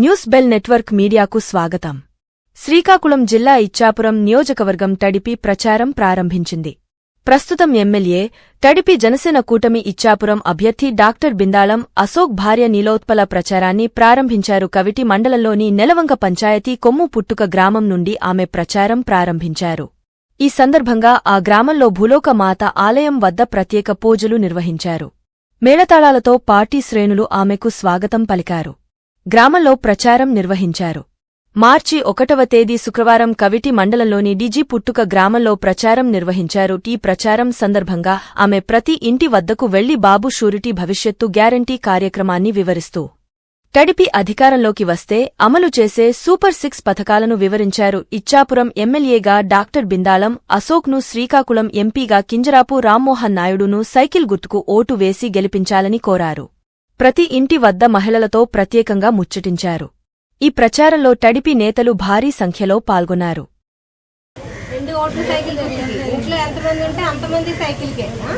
News bell network మీడియాకు స్వాగతం. శ్రీకాకుళం జిల్లా ఇచ్చాపురం నియోజకవర్గం తడిపి ప్రచారం ప్రారంభించింది. ప్రస్తుతం ఎమ్మెల్యే తడిపి జనసేన కూటమి ఇచ్చాపురం అభ్యర్థి డాక్టర్ బిందాళం అశోక్ భార్య నీలోత్పల ప్రచారాన్ని ప్రారంభించారు కవిటి మండలంలోని నెలవంక పంచాయతీ కొమ్ము పుట్టుక గ్రామం నుండి ఆమె ప్రచారం ప్రారంభించారు. ఈ సందర్భంగా ఆ గ్రామంలో భూలోక మాత ఆలయం వద్ద ప్రత్యేక పూజలు నిర్వహించారు. మేళతాళాలతో పార్టీ శ్రేణులు ఆమెకు స్వాగతం పలికారు. గ్రామంలో ప్రచారం నిర్వహించారు. మార్చి ఒకటవ తేదీ శుక్రవారం కవిటి మండలంలోని డిజి పుట్టుక గ్రామంలో ప్రచారం నిర్వహించారు. ఈ ప్రచారం సందర్భంగా ఆమె ప్రతి ఇంటి వద్దకు వెళ్ళి బాబు షూరిటీ భవిష్యత్తు గ్యారంటీ కార్యక్రమాన్ని వివరిస్తూ టడిపి అధికారంలోకి వస్తే అమలు చేసే సూపర్ సిక్స్ పథకాలను వివరించారు. ఇచ్చాపురం ఎమ్మెల్యేగా డాక్టర్ బిందాళం అశోక్ను శ్రీకాకుళం ఎంపీగా కింజరాపు రామ్మోహన్ నాయుడును సైకిల్ గుర్తుకు ఓటు వేసి గెలిపించాలని కోరారు. ప్రతి ఇంటి వద్ద మహిళలతో ప్రత్యేకంగా ముచ్చటించారు. ఈ ప్రచారంలో టడిపి నేతలు భారీ సంఖ్యలో పాల్గొన్నారు. రెండు ఓట్లు సైకిల్ ఇంట్లో ఎంతమంది ఉంటే అంతమంది సైకిల్కే ఆ?